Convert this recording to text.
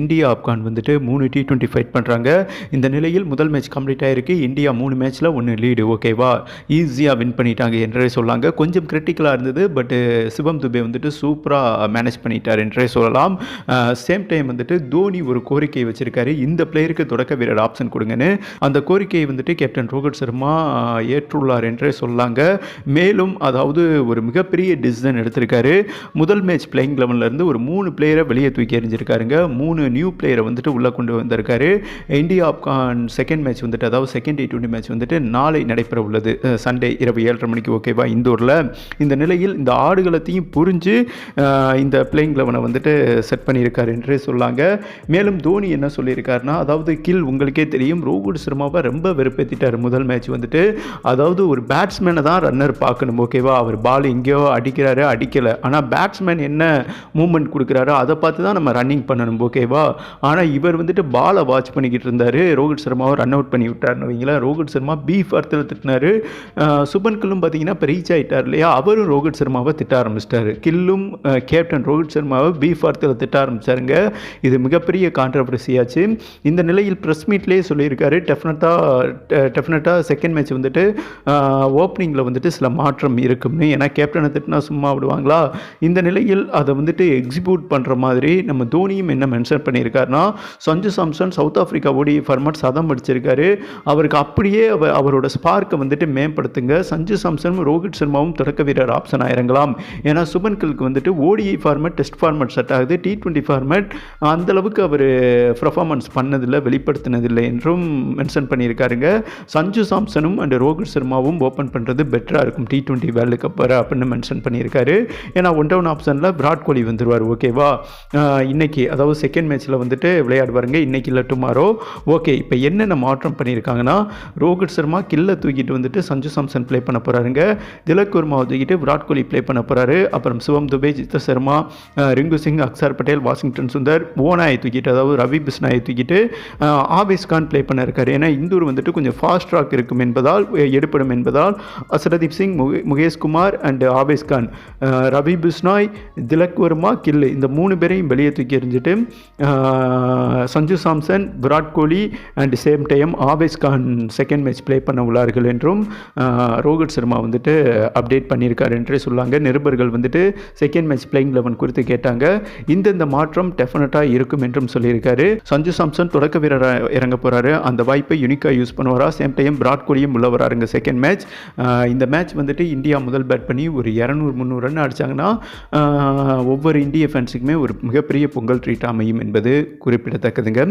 India Afghan வந்துட்டு மூணு T twenty fight பண்ணுறாங்க இந்த நிலையில் முதல் மேட்ச் கம்ப்ளீட் ஆகிருக்கு இந்தியா மூணு மேட்ச்சில் ஒன்று லீடு ஓகேவா ஈஸியாக வின் பண்ணிட்டாங்க என்றே சொல்லாங்க. கொஞ்சம் கிரிட்டிக்கலாக இருந்தது பட்டு சிவம் துபே வந்துட்டு சூப்பராக மேனேஜ் பண்ணிட்டார் என்றே சொல்லலாம். சேம் டைம் வந்துட்டு தோனி ஒரு கோரிக்கை வச்சுருக்காரு. இந்த பிளேயருக்கு தொடக்க வீரர் ஆப்ஷன் கொடுங்கன்னு. அந்த கோரிக்கையை வந்துட்டு கேப்டன் ரோஹித் சர்மா ஏற்றுள்ளார் என்றே சொல்லாங்க. மேலும் அதாவது ஒரு மிகப்பெரிய டிசிஷன் எடுத்திருக்காரு. முதல் மேட்ச் பிளேயிங் இருந்து ஒரு மூணு பிளேயரை வெளியே தூக்கி எறிஞ்சிருக்காருங்க. மூணு நியூ பிளேயரை வந்துட்டு உள்ளே கொண்டு வந்திருக்காரு. இந்தியா ஆப்கான் செகண்ட் மேட்ச் வந்துட்டு அதாவது செகண்ட் டி டுவெண்ட்டி மேட்ச் வந்துட்டு நாளை நடைபெற உள்ளது. சண்டே இரவு ஏழரை மணிக்கு ஓகேவா இந்தூரில். இந்த நிலையில் இந்த ஆடுகளத்தையும் புரிஞ்சு இந்த பிளேயிங் லெவனை வந்துட்டு செட் பண்ணியிருக்காரு என்றே சொல்லாங்க. மேலும் தோனி என்ன சொல்லியிருக்காருன்னா அதாவது கில் உங்களுக்கே தெரியும். ரோஹித் சர்மாவை ரொம்ப வெறுப்பேற்றிட்டார் முதல் மேட்ச் வந்துட்டு. அதாவது ஒரு பேட்ஸ்மேனை தான் ரன்னர் பார்க்கணும் ஓகேவா அவர் பால் எங்கேயோ அடிக்கிறாரு அடிக்கலை. ஆனால் பேட்ஸ்மேன் என்ன மூமெண்ட் கொடுக்குறாரோ அதை பார்த்து தான் நம்ம ரன்னிங் பண்ணணும் ஓகேவா ஆனால் இவர் வந்துட்டு பாலை வாட்ச் பண்ணிக்கிட்டு இருந்தார். ரோஹித் சர்மாவை ரன் அவுட் பண்ணி விட்டார்னு வைங்களேன். ரோஹித் சர்மா பீஃப் அர்த்தத்தில் திட்டினார். சுபன் கில்லும் பார்த்தீங்கன்னா இப்போ ரீச் ஆகிட்டார் இல்லையா? அவரும் ரோஹித் சர்மாவை திட்ட ஆரம்பிச்சிட்டாரு. கில்லும் கேப்டன் ரோஹித் சர்மாவை பீஃப் அர்த்தத்தில் திட்ட ஆரம்பித்தாருங்க இது மிகப்பெரிய கான்ட்ரவர்சியாச்சு இந்த நிலையில் ப்ரெஸ் மீட்லேயே சொல்லியிருக்காரு. டெஃபினட்டாக டெஃபினட்டாக செகண்ட் மேட்ச் வந்துட்டு ஓப்பனிங்கில் வந்துட்டு சில மாற்றம் இருக்கும்னு. ஏன்னா கேப்டனை திட்டினா சும்மா விடுவாங்களா? இந்த நிலையில் அதை வந்துட்டு எக்ஸிக்யூட் பண்ணுற மாதிரி நம்ம தோனியும் என்ன மென்ஷன் பண்ணியிருக்காருன்னா Sanju Samson South Africa ODI format சதம் அடிச்சிருக்காரு. அவருக்கு அப்படியே அவரோட ஸ்பார்க்கை வந்துட்டு மேம்படுத்துங்க. சஞ்சு சாம்சனும் ரோஹித் சர்மாவும் தொடக்க வீரர் ஆப்ஷன் ஆயிரங்களாம் ஏன்னா சுபன் கில்க்கு வந்துட்டு ODI format test format set ஆகுது. டி டுவெண்ட்டி ஃபார்மேட் அந்தளவுக்கு அவர் பர்ஃபார்மன்ஸ் பண்ணதில்லை வெளிப்படுத்தினதில்லை என்றும் மென்ஷன் பண்ணியிருக்காருங்க. சஞ்சு சாம்சனும் அண்ட் ரோஹித் சர்மாவும் ஓப்பன் பண்ணுறது பெட்டராக இருக்கும். டி டுவெண்ட்டி வேர்ல்டு கப் வர அப்படின்னு மென்ஷன் பண்ணியிருக்காரு. ஏன்னா ஒன் டவுன் ஆப்ஷனில் விராட் கோலி வந்துடுவார் ஓகேவா இன்னைக்கு அதாவது செகண்ட் மேட்ச்சில் வந்துட்டு விளையாடுவாருங்க இன்னைக்கு இல்லை டுமாரோ ஓகே இப்போ என்னென்ன மாற்றம் பண்ணியிருக்காங்கன்னா ரோஹித் சர்மா கில்லை தூக்கிட்டு வந்துட்டு சஞ்சு சாம்சன் ப்ளே பண்ண போகிறாருங்க திலக் வர்மாவை தூக்கிட்டு விராட் கோலி ப்ளே பண்ண போகிறாரு அப்புறம் சிவம் துபே ஜித்த சர்மா ரிங்கு சிங் அக்சர் பட்டேல் வாஷிங்டன் சுந்தர் ஓனாயை தூக்கிட்டு அதாவது ரவி பிஸ்னாயை தூக்கிட்டு ஆஹ் ஆவேஸ் கான் ப்ளே பண்ண இருக்காரு. ஏன்னா இந்தூர் வந்துட்டு கொஞ்சம் ஃபாஸ்ட் ட்ராக் இருக்கும் என்பதால் எடுப்படும் என்பதால் அசரதீப் சிங் முகே முகேஷ் குமார் அண்ட் ஆவேஸ் கான். ரவி பிஸ்னாய் திலக் வர்மா கில்லு இந்த மூணு பேரையும் வெளியே தூக்கி எறிஞ்சிட்டு Uh, Sanju Samson Virat Kohli and same time Avesh Khan second match play பண்ண உள்ளார்கள் என்றும் uh, ரோஹித் சர்மா வந்துட்டு அப்டேட் பண்ணியிருக்காரு என்றே சொல்லாங்க. நிருபர்கள் வந்துட்டு செகண்ட் மேட்ச் பிளேயிங் லெவன் குறித்து கேட்டாங்க. இந்தந்த மாற்றம் டெஃபினட்டாக இருக்கும் என்றும் சொல்லியிருக்காரு. சஞ்சு சாம்சன் தொடக்க வீரராக இறங்க போகிறாரு அந்த வாய்ப்பை யூனிக்காக யூஸ் பண்ணுவாரா? சேம் டைம் விராட் கோலியும் உள்ள வராருங்க செகண்ட் மேட்ச் uh, இந்த மேட்ச் வந்துட்டு இந்தியா முதல் பேட் பண்ணி ஒரு இரநூறு முந்நூறு ரன் அடிச்சாங்கன்னா ஒவ்வொரு இந்திய ஃபேன்ஸுக்குமே ஒரு மிகப்பெரிய பொங்கல் ட்ரீட் அமையும் என்பது குறிப்பிடத்தக்கதுங்க.